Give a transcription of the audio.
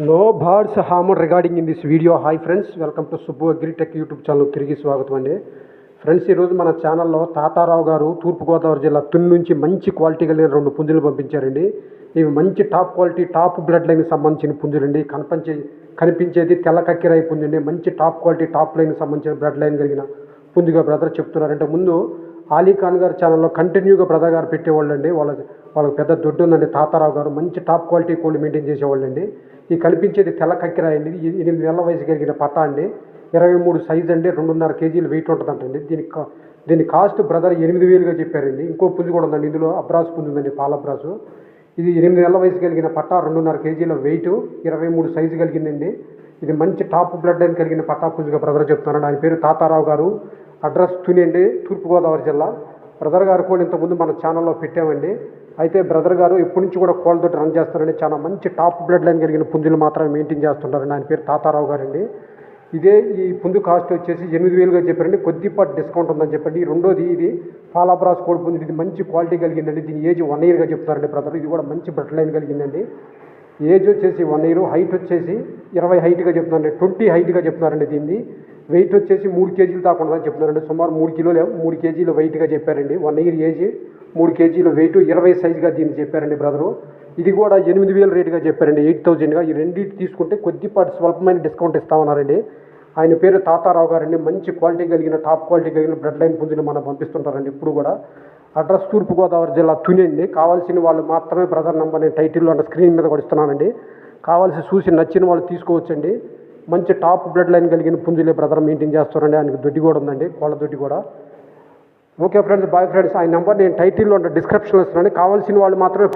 No birds hormone regarding in this video hi friends welcome to Subbu Agritech YouTube channel తిరిగి స్వాగతం అండి. Friends ఈరోజు మన ఛానల్లో తాతారావు గారు తూర్పుగోదావరి జిల్లా తున్ నుంచి మంచి క్వాలిటీ కలిగిన రెండు పుంజులు పంపించారండి. ఇవి మంచి టాప్ క్వాలిటీ టాప్ బ్లడ్ లైన్కి సంబంధించిన పుంజులండి. కనిపించే కనిపించేది తెల్ల కక్కిరాయి పుంజండి. మంచి టాప్ క్వాలిటీ టాప్ లైన్కి సంబంధించిన బ్లడ్ లైన్ కలిగిన పుంజుగా బ్రదర్ చెప్తున్నారంటే ముందు ఆలీ ఖాన్ గారి ఛానల్లో కంటిన్యూగా ప్రదా గారు పెట్టేవాళ్ళండి. వాళ్ళ వాళ్ళకి పెద్ద దొడ్డు ఉందండి. తాతారావు గారు మంచి టాప్ క్వాలిటీ కోళ్ళు మెయింటైన్ చేసేవాళ్ళండి. ఈ కనిపించేది తెల్ల కక్కిరాయి అండి. ఎనిమిది నెలల వయసు కలిగిన పట్ట అండి. ఇరవై మూడు సైజ్ అండి. రెండున్నర కేజీలు వెయిట్ ఉంటుందంటండి. దీని కా- దీని కాస్ట్ బ్రదర్ ఎనిమిది వేలుగా చెప్పారండి. ఇంకో పుంజు కూడా ఉందండి. ఇందులో అబ్రాస్ పుంజు ఉందండి. పాలబ్రాసు ఇది ఎనిమిది నెలల వయసు కలిగిన పట్ట రెండున్నర కేజీల వెయిట్ ఇరవై మూడు సైజు కలిగిందండి. ఇది మంచి టాప్ బ్లడ్ లైన్ కలిగిన పట్టా బ్రదర్ చెప్తున్నాను ఆయన పేరు తాతారావు గారు. అడ్రస్ తుని అండి తూర్పుగోదావరి జిల్లా. బ్రదర్ గారు కూడా ఇంతకుముందు మన ఛానల్లో పెట్టామండి. అయితే బ్రదర్ గారు ఇప్పటి నుంచి కూడా కోళ్ళతో రన్ చేస్తారని చాలా మంచి టాప్ బ్లడ్ లైన్ కలిగిన పుంజులు మాత్రమే మెయింటైన్ చేస్తుంటారండి ఆయన పేరు తాతారావు గారండి. ఇదే ఈ పుంజు కాస్ట్ వచ్చేసి ఎనిమిది వేలుగా చెప్పారండి. కొద్దిపాటి డిస్కౌంట్ ఉందని చెప్పండి. రెండోది ఇది పాలాబ్రాస్ కోడి పుంజు. ఇది మంచి క్వాలిటీ కలిగిందండి. దీని ఏజ్ వన్ ఇయర్గా చెప్తారండి బ్రదర్. ఇది కూడా మంచి బ్లడ్ లైన్ కలిగిందండి. ఏజ్ వచ్చేసి వన్ ఇయర్ హైట్ వచ్చేసి ఇరవై హైట్గా చెప్తున్నారండి ట్వంటీ హైట్గా చెప్తున్నారండి దీన్ని. వెయిట్ వచ్చేసి మూడు కేజీలు దాకా ఉంటుందని చెప్తున్నారండి. సుమారు మూడు కిలోలు మూడు కేజీలు వెయిట్గా చెప్పారండి. వన్ ఇయర్ ఏజ్ మూడు కేజీలు వెయిట్ ఇరవై సైజుగా దీన్ని చెప్పారండి బ్రదరు. ఇది కూడా ఎనిమిది వేల రేటుగా చెప్పారండి ఎయిట్ థౌజండ్గా. ఈ రెండింటి తీసుకుంటే కొద్దిపాటి స్వల్పమైన డిస్కౌంట్ ఇస్తామన్నారండి. ఆయన పేరు తాతారావు గారండి. మంచి క్వాలిటీ కలిగిన టాప్ క్వాలిటీ కలిగిన బ్లడ్ లైన్ పుంజులు మనం పంపిస్తుంటారండి ఇప్పుడు కూడా. అడ్రస్ తూర్పుగోదావరి జిల్లా తుని అండి కావాల్సిన వాళ్ళు మాత్రమే బ్రదర్ నెంబర్ నేను టైటిల్లో ఉన్న స్క్రీన్ మీద కూడా ఇస్తున్నానండి. కావాల్సి చూసి నచ్చిన వాళ్ళు తీసుకోవచ్చండి. మంచి టాప్ బ్లడ్ లైన్ కలిగిన పుంజులే బ్రదర్ మెయింటైన్ చేస్తారండి. ఆయనకు దొడ్డి కూడా ఉందండి కోళ్ళ దొడ్డి కూడా. ఓకే ఫ్రెండ్స్ బాయ్ ఫ్రెండ్స్ ఆయన నెంబర్ నేను టైటిల్లో డిస్క్రిప్షన్లో ఇస్తున్నాను. కావాల్సిన వాళ్ళు మాత్రమే